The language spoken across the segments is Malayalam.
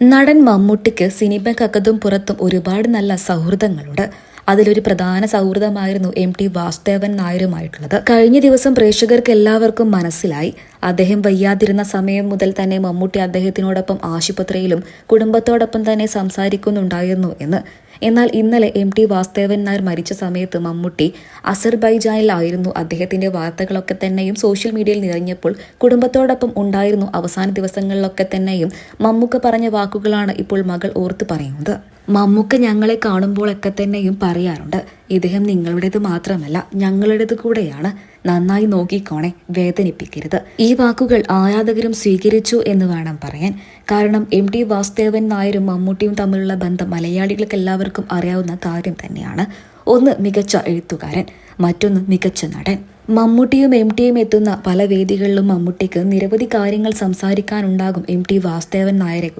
നടൻ മമ്മൂട്ടിക്ക് സിനിമക്കകത്തും പുറത്തും ഒരുപാട് നല്ല സൗഹൃദങ്ങളുണ്ട്. അതിലൊരു പ്രധാന സൗഹൃദമായിരുന്നു എം ടി വാസുദേവൻ നായരുമായിട്ടുള്ളത്. കഴിഞ്ഞ ദിവസം പ്രേക്ഷകർക്ക് എല്ലാവർക്കും മനസ്സിലായി. അദ്ദേഹം വയ്യാതിരുന്ന സമയം മുതൽ തന്നെ മമ്മൂട്ടി അദ്ദേഹത്തിനോടൊപ്പം ആശുപത്രിയിലും കുടുംബത്തോടൊപ്പം തന്നെ സംസാരിക്കുന്നുണ്ടായിരുന്നു എന്ന്. എന്നാൽ ഇന്നലെ എം ടി വാസുദേവൻ നായർ മരിച്ച സമയത്ത് മമ്മൂട്ടി അസർബൈജാനിലായിരുന്നു അദ്ദേഹത്തിന്റെ വാർത്തകളൊക്കെ തന്നെയും സോഷ്യൽ മീഡിയയിൽ നിറഞ്ഞപ്പോൾ കുടുംബത്തോടൊപ്പം ഉണ്ടായിരുന്നു അവസാന ദിവസങ്ങളിലൊക്കെ തന്നെയും മമ്മൂക്ക പറഞ്ഞ വാക്കുകളാണ് ഇപ്പോൾ മകൾ ഓർത്തു പറയുന്നത്. മമ്മൂക്ക ഞങ്ങളെ കാണുമ്പോഴൊക്കെ തന്നെയും പറയാറുണ്ട് ഇദ്ദേഹം നിങ്ങളുടേത് മാത്രമല്ല ഞങ്ങളുടേത് കൂടെയാണ്. നന്നായി നോക്കിക്കോണേ വേദനിപ്പിക്കരുത്. ഈ വാക്കുകൾ ആരാധകരും സ്വീകരിച്ചു എന്ന് വേണം പറയാൻ. കാരണം എം ടി വാസുദേവൻ നായരും മമ്മൂട്ടിയും തമ്മിലുള്ള ബന്ധം മലയാളികൾക്ക് എല്ലാവർക്കും അറിയാവുന്ന കാര്യം തന്നെയാണ്. ഒന്ന് മികച്ച എഴുത്തുകാരൻ. മറ്റൊന്ന് മികച്ച നടൻ. മമ്മൂട്ടിയും എം ടിയും എത്തുന്ന പല വേദികളിലും മമ്മൂട്ടിക്ക് നിരവധി കാര്യങ്ങൾ സംസാരിക്കാനുണ്ടാകും എം ടി വാസുദേവൻ നായരെ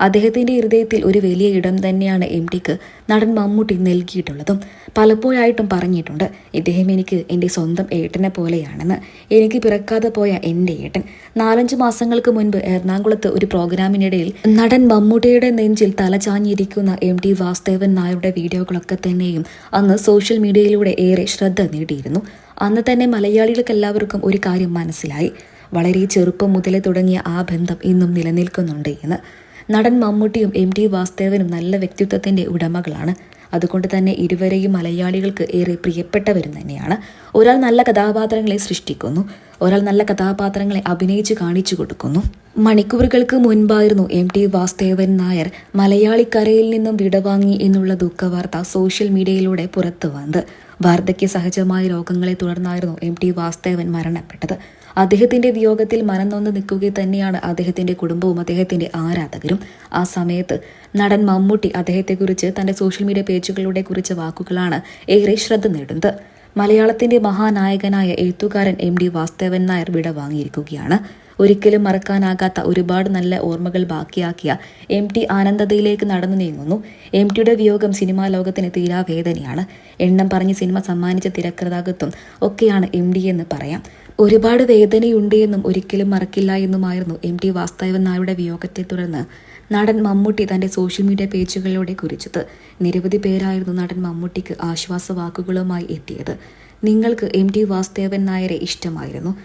അദ്ദേഹത്തിന്റെ ഹൃദയത്തിൽ ഒരു വലിയ ഇടം തന്നെയാണ് എം ടിക്ക് നടൻ മമ്മൂട്ടി നൽകിയിട്ടുള്ളതും. പലപ്പോഴായിട്ടും പറഞ്ഞിട്ടുണ്ട് ഇദ്ദേഹം എനിക്ക് എന്റെ സ്വന്തം ഏട്ടനെ പോലെയാണെന്ന്. എനിക്ക് പിറക്കാതെ പോയ എന്റെ ഏട്ടൻ. നാലഞ്ച് മാസങ്ങൾക്ക് മുൻപ് എറണാകുളത്ത് ഒരു പ്രോഗ്രാമിനിടയിൽ നടൻ മമ്മൂട്ടിയുടെ നെഞ്ചിൽ തലചാഞ്ഞിരിക്കുന്ന എം ടി വാസുദേവൻ നായരുടെ വീഡിയോകളൊക്കെ തന്നെയും അന്ന് സോഷ്യൽ മീഡിയയിലൂടെ ഏറെ ശ്രദ്ധ നേടിയിരുന്നു. അന്ന് തന്നെ മലയാളികൾക്ക് എല്ലാവർക്കും ഒരു കാര്യം മനസ്സിലായി. വളരെ ചെറുപ്പം മുതലേ തുടങ്ങിയ ആ ബന്ധം ഇന്നും നിലനിൽക്കുന്നുണ്ട് എന്ന്. നടൻ മമ്മൂട്ടിയും എം ടി വാസുദേവനും നല്ല വ്യക്തിത്വത്തിന്റെ ഉടമകളാണ്. അതുകൊണ്ട് തന്നെ ഇരുവരെയും മലയാളികൾക്ക് ഏറെ പ്രിയപ്പെട്ടവരും തന്നെയാണ്. ഒരാൾ നല്ല കഥാപാത്രങ്ങളെ സൃഷ്ടിക്കുന്നു ഒരാൾ നല്ല കഥാപാത്രങ്ങളെ അഭിനയിച്ച് കാണിച്ചു കൊടുക്കുന്നു. മണിക്കൂറുകൾക്ക് മുൻപായിരുന്നു എം ടി വാസുദേവൻ നായർ മലയാളിക്കരയിൽ നിന്നും വിടവാങ്ങി എന്നുള്ള ദുഃഖവാർത്ത സോഷ്യൽ മീഡിയയിലൂടെ പുറത്തു വന്നത് വാർദ്ധക്യ സഹജമായ രോഗങ്ങളെ തുടർന്നായിരുന്നു എം ടി വാസ്തവൻ മരണപ്പെട്ടത്. അദ്ദേഹത്തിന്റെ വിയോഗത്തിൽ മനം നൊന്ന് നിൽക്കുക തന്നെയാണ് അദ്ദേഹത്തിന്റെ കുടുംബവും അദ്ദേഹത്തിന്റെ ആരാധകരും. ആ സമയത്ത് നടൻ മമ്മൂട്ടി അദ്ദേഹത്തെക്കുറിച്ച് തന്റെ സോഷ്യൽ മീഡിയ പേജുകളിലൂടെ കുറിച്ച വാക്കുകളാണ് ഏറെ ശ്രദ്ധ നേടുന്നത്. മലയാളത്തിന്റെ മഹാനായകനായ എഴുത്തുകാരൻ എം ഡി വാസ്തവൻ നായർ വിട വാങ്ങിയിരിക്കുകയാണ്. ഒരിക്കലും മറക്കാനാകാത്ത ഒരുപാട് നല്ല ഓർമ്മകൾ ബാക്കിയാക്കിയ എം ടി ആനന്ദതയിലേക്ക് നടന്നു നീങ്ങുന്നു. എം ടിയുടെ വിയോഗം സിനിമാ ലോകത്തിന് തീരാവേദനയാണ് എണ്ണം പറഞ്ഞ് സിനിമ സമ്മാനിച്ച തിരക്കഥാകൃത്തും ഒക്കെയാണ് എം ഡി എന്ന് പറയാം. ഒരുപാട് വേദനയുണ്ട് എന്നും ഒരിക്കലും മറക്കില്ല എന്നുമായിരുന്നു എം ടി വാസ്തവൻ നായരുടെ വിയോഗത്തെ തുടർന്ന് നടൻ മമ്മൂട്ടി തന്റെ സോഷ്യൽ മീഡിയ പേജുകളിലൂടെ കുറിച്ചത്. നിരവധി പേരായിരുന്നു നടൻ മമ്മൂട്ടിക്ക് ആശ്വാസ വാക്കുകളുമായി എത്തിയത്. നിങ്ങൾക്ക് എം ടി വാസുദേവൻ നായരെ ഇഷ്ടമായിരുന്നു.